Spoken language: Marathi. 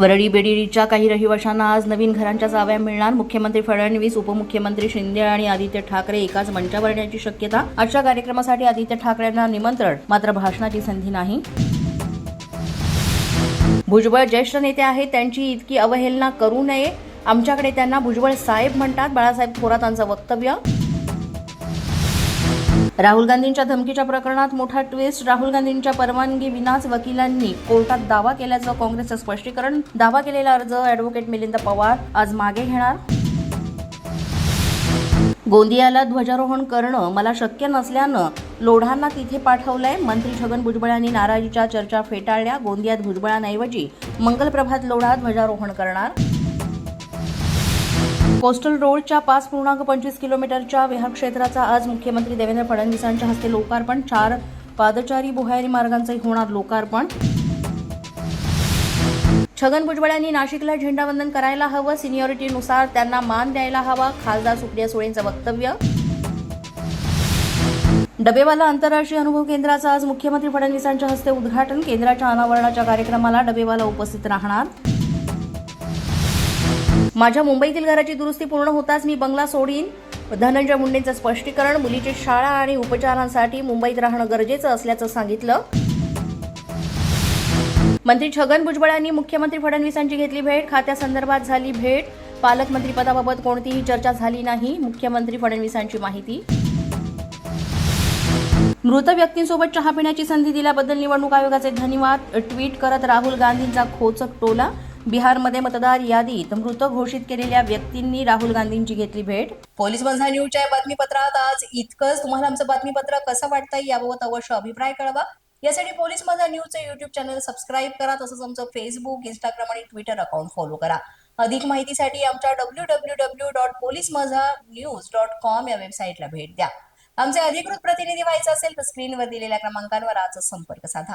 वरळी बेडीच्या काही रहिवाशांना आज नवीन घरांच्या जाव्या मिळणार. मुख्यमंत्री फडणवीस उपमुख्यमंत्री शिंदे आणि आदित्य ठाकरे एकाच मंचावर येण्याची शक्यता. आजच्या कार्यक्रमासाठी आदित्य ठाकरेंना निमंत्रण मात्र भाषणाची संधी नाही. भुजबळ ज्येष्ठ नेते आहेत त्यांची इतकी अवहेलना करू नये. आमच्याकडे त्यांना भुजबळ साहेब म्हणतात. बाळासाहेब थोरातांचं वक्तव्य. राहुल गांधींच्या धमकीच्या प्रकरणात मोठा ट्विस्ट राहुल गांधींच्या परवानगी विनाच वकिलांनी कोर्टात दावा केल्याचं काँग्रेसचं स्पष्टीकरण. दावा केलेला अर्ज अॅडव्होकेट मिलिंद पवार आज मागे घेणार. गोंदियाला ध्वजारोहण करणं मला शक्य नसल्यानं लोढांना तिथे पाठवलंय. मंत्री छगन भुजबळ यांनी नाराजीच्या चर्चा फेटाळल्या. गोंदियात भुजबळांऐवजी मंगलप्रभात लोढा ध्वजारोहण करणार. कोस्टल रोडच्या पाच पूर्णांक पंचवीस किलोमीटरच्या विहार क्षेत्राचा आज मुख्यमंत्री देवेंद्र फडणवीसांच्या हस्ते लोकार्पण. चार पादचारी बोहारी मार्गांचंही होणार लोकार्पण. छगन भुजबळ यांनी नाशिकला झेंडावंदन करायला हवं. सिनियॉरिटीनुसार त्यांना मान द्यायला हवा. खासदार सुप्रिया सुळेंचं वक्तव्य. डबेवाला आंतरराष्ट्रीय अनुभव केंद्राचं आज मुख्यमंत्री फडणवीसांच्या हस्ते उद्घाटन. केंद्राच्या अनावरणाच्या कार्यक्रमाला डबेवाला उपस्थित राहणार. माझ्या मुंबईतील घराची दुरुस्ती पूर्ण होताच मी बंगला सोडीन. धनंजय मुंडेंचं स्पष्टीकरण मुलीची शाळा आणि उपचारांसाठी मुंबईत राहणं गरजेचं असल्याचं सांगितलं. मंत्री छगन भुजबळ यांनी मुख्यमंत्री फडणवीसांची घेतली भेट. खात्यासंदर्भात झाली भेट. पालकमंत्री पदाबाबत कोणतीही चर्चा झाली नाही मुख्यमंत्री फडणवीसांची माहिती. मृत व्यक्तींसोबत चहा पिण्याची संधी दिल्याबद्दल निवडणूक आयोगाचे धन्यवाद. ट्विट करत राहुल गांधींचा खोचक टोला. बिहारमध्ये मतदार यादीत मृत घोषित केलेल्या व्यक्तींनी राहुल गांधींची घेतली भेट. पोलीस बंधा न्यूजच्या बातमीपत्रात आज इतकंच. तुम्हाला आमचं बातमीपत्र कसं वाटतंय याबाबत अवश्य अभिप्राय कळवा. यासाठी पोलीस माझा न्यूजचं युट्यूब चॅनल सबस्क्राईब करा तसंच आमचं फेसबुक इंस्टाग्राम आणि ट्विटर अकाउंट फॉलो करा. अधिक माहितीसाठी आमच्या W W W dot police Majha news dot com या वेबसाईटला भेट द्या. आमचे अधिकृत प्रतिनिधी व्हायचं असेल तर स्क्रीनवर दिलेल्या क्रमांकांवर आजच संपर्क साधा.